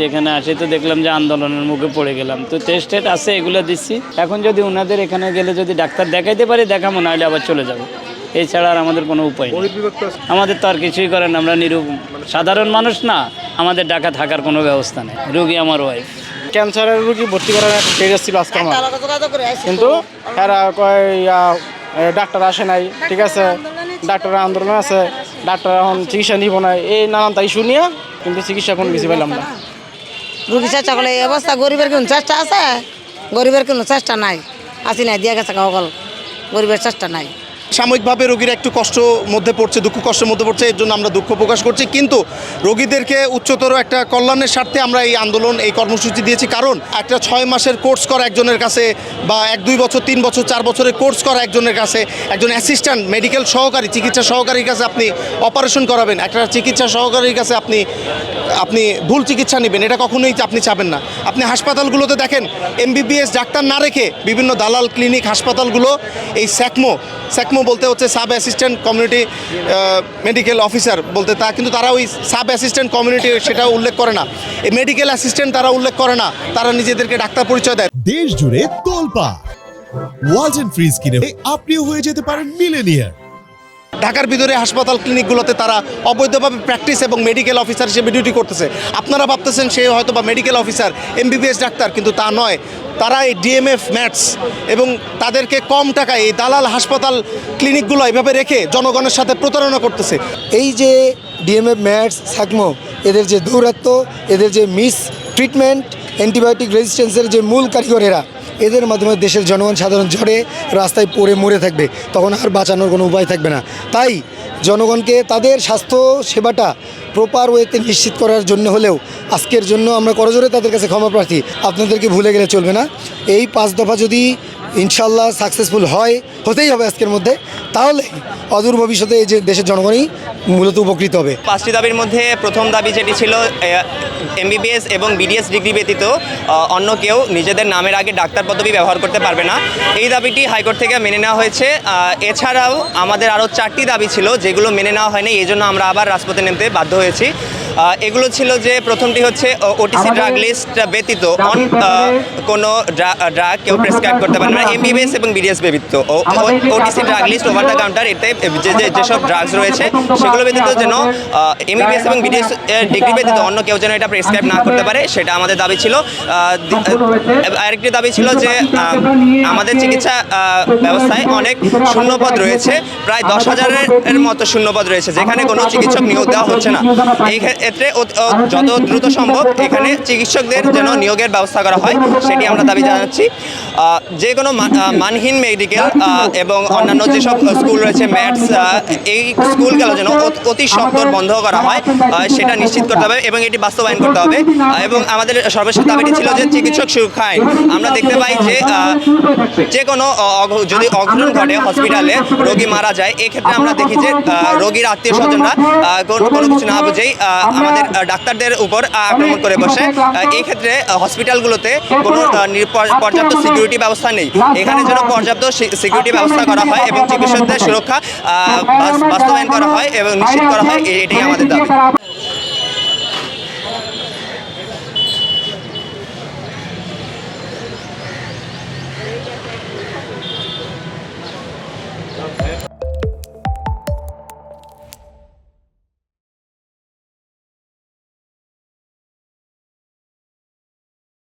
আসছি এখানে আসি তো দেখলাম যে আন্দোলনের মুখে পড়ে গেলাম। তো টেস্ট টেট আছে এগুলো দিচ্ছি। এখন যদি ওনাদের এখানে গেলে যদি ডাক্তার দেখাইতে পারি দেখাবো নাহলে আবার চলে যাব। এছাড়া আর আমাদের কোনো উপায় নেই। আমাদের তো আর কিছুই করেন আমরা নিরু সাধারণ মানুষ না আমাদের ডাকা থাকার কোনো ব্যবস্থা নেই। রুগী আমার ওয়াইফ ক্যান্সারের রোগী ভর্তি করার একটা পেজ ছিল আজকে আমার। কিন্তু এরা কয় ডাক্তার আসে নাই ঠিক আছে? ডাক্তার আন্দোলন আছে। ডাক্তার এখন চিকিৎসা নিব না এই নানান তাই শুনিয়া কিন্তু চিকিৎসা কোনো কিছু পেলাম না। রুগী চেষ্টা করলে এই অবস্থা গরিবের কোনো চেষ্টা আছে? গরিবের কোনো চেষ্টা নাই। আসি নাই, দিয়ে গেছে সকল গরিবের চেষ্টা নাই। সাময়িকভাবে রোগীরা একটু কষ্ট মধ্যে পড়ছে, দুঃখ কষ্টের মধ্যে পড়ছে, এর জন্য আমরা দুঃখ প্রকাশ করছি। কিন্তু রোগীদেরকে উচ্চতর একটা কল্যাণের স্বার্থে আমরা এই আন্দোলন, এই কর্মসূচি দিয়েছি। কারণ একটা ছয় মাসের কোর্স করা একজনের কাছে বা এক, দুই বছর, তিন বছর, চার বছরের কোর্স করা একজনের কাছে একজন অ্যাসিস্ট্যান্ট মেডিকেল সহকারী, চিকিৎসা সহকারীর কাছে আপনি অপারেশন করাবেন। একটা চিকিৎসা সহকারীর কাছে আপনি আপনি ভুল চিকিৎসা নেবেন, এটা কখনোই আপনি চাবেন না। আপনি হাসপাতালগুলোতে দেখেন, এমবিবিএস ডাক্তার না রেখে বিভিন্ন দালাল ক্লিনিক হাসপাতালগুলো, এই স্যাকমো স্যাকমো বলতে হচ্ছে sub assistant community medical officer বলতে তা, কিন্তু তারা ওই সাব অ্যাসিস্ট্যান্ট কমিউনিটি সেটাও উল্লেখ করে না। এই মেডিকেল অ্যাসিস্ট্যান্ট তারা উল্লেখ করে না, তারা নিজেদেরকে ডাক্তার পরিচয় দেয়। দেশ জুড়ে তোলপা ওয়ালটন ফ্রিজ কিনে আপনিও হয়ে যেতে পারেন মিলেনিয়ার ঢাকার ভিতরে হাসপাতাল ক্লিনিকগুলোতে তারা অবৈধভাবে প্র্যাকটিস এবং মেডিকেল অফিসার হিসেবে ডিউটি করতেছে। আপনারা ভাবতেছেন সে হয়তো বা মেডিকেল অফিসার এমবিবিএস ডাক্তার, কিন্তু তা নয়। তারা এই ডিএমএফ ম্যাটস এবং তাদেরকে কম টাকায় এই দালাল হাসপাতাল ক্লিনিকগুলো এভাবে রেখে জনগণের সাথে প্রতারণা করতেছে। এই যে ডিএমএফ ম্যাটস সাকমো, এদের যে দৌরাত্ম এদের যে মিস ট্রিটমেন্ট অ্যান্টিবায়োটিক রেজিস্ট্যান্সের যে মূল কারিগরেরা, এদের মাধ্যমে দেশের জনগণ সাধারণ ঝড়ে রাস্তায় পড়ে মরে থাকবে। তখন আর বাঁচানোর কোনো উপায় থাকবে না। তাই জনগণকে তাদের স্বাস্থ্য সেবাটা প্রপার ওয়েতে নিশ্চিত করার জন্য হলেও আজকের জন্য আমরা করজোরে তাদের কাছে ক্ষমা প্রার্থী। আপনাদেরকে ভুলে গেলে চলবে না। এই পাঁচ দফা যদি ইনশাল্লাহ সাকসেসফুল হয়, হতেই হবে আজকের মধ্যে। তাহলে অদূর ভবিষ্যতে এই যে দেশের জনগণই মূলত উপকৃত হবে। পাঁচটি দাবির মধ্যে প্রথম দাবি যেটি ছিল এমবিবিএস এবং বিডিএস ডিগ্রি ব্যতীত অন্য কেউ নিজেদের নামের আগে ডাক্তার পদবি ব্যবহার করতে পারবে না। এই দাবিটি হাইকোর্ট থেকে মেনে নেওয়া হয়েছে। এছাড়াও আমাদের আরও চারটি দাবি ছিল, যেগুলো মেনে নেওয়া হয়নি, এই জন্য আমরা আবার রাজপথে নামতে বাধ্য হয়েছি। এগুলো ছিল যে প্রথমটি হচ্ছে ওটিসি ড্রাগ লিস্ট ব্যতীত অন কোনো ড্রাগ কেউ প্রেসক্রাইব করতে পারবে না। এমবিবিএস এবং বিডিএস ব্যতীত। OTC drug list over the counter এতে যে যে যেসব ড্রাগস রয়েছে সেগুলো ব্যতীত যেন এমবিবিএস এবং বিডিএস ডিগ্রি ব্যতীত অন্য কেউ যেন এটা প্রেসক্রাইব না করতে পারে সেটা আমাদের দাবি ছিল। আরেকটি দাবি ছিল যে আমাদের চিকিৎসা ব্যবস্থায় অনেক শূন্যপদ রয়েছে। প্রায় দশ হাজারের মতো শূন্যপদ রয়েছে যেখানে কোনো চিকিৎসক নিয়োগ দেওয়া হচ্ছে না। এই ক্ষেত্রে যত দ্রুত সম্ভব এখানে চিকিৎসকদের যেন নিয়োগের ব্যবস্থা করা হয় সেটি আমরা দাবি জানাচ্ছি। যে কোনো মান- মানহীন মেডিকেল এবং অন্যান্য যেসব স্কুল রয়েছে ম্যাথস এই স্কুলগুলো যেন অত- সত্বর বন্ধ করা হয় সেটা নিশ্চিত করতে হবে এবং এটি বাস্তবায়ন করতে হবে। এবং আমাদের সর্বশেষ দাবিটি ছিল যে চিকিৎসক সুরক্ষা আইন আমরা দেখতে পাই যে যে কোনো যদি অঘটন ঘটে হসপিটালে রোগী মারা যায় এক্ষেত্রে আমরা দেখি যে রোগীর আত্মীয় স্বজনরা কোনো কিছু না বুঝেই আমাদের ডাক্তারদের উপর আক্রমণ করে বসে এই ক্ষেত্রে হসপিটালগুলোতে কোনো পর্যাপ্ত সিকিউরিটি ব্যবস্থা নেই। এখানে যেন পর্যাপ্ত সিকিউরিটি ব্যবস্থা করা হয় এবং চিকিৎসকদের সুরক্ষা বাস্তবায়ন করা হয় এবং নিশ্চিত করা হয় এটাই আমাদের দাবি।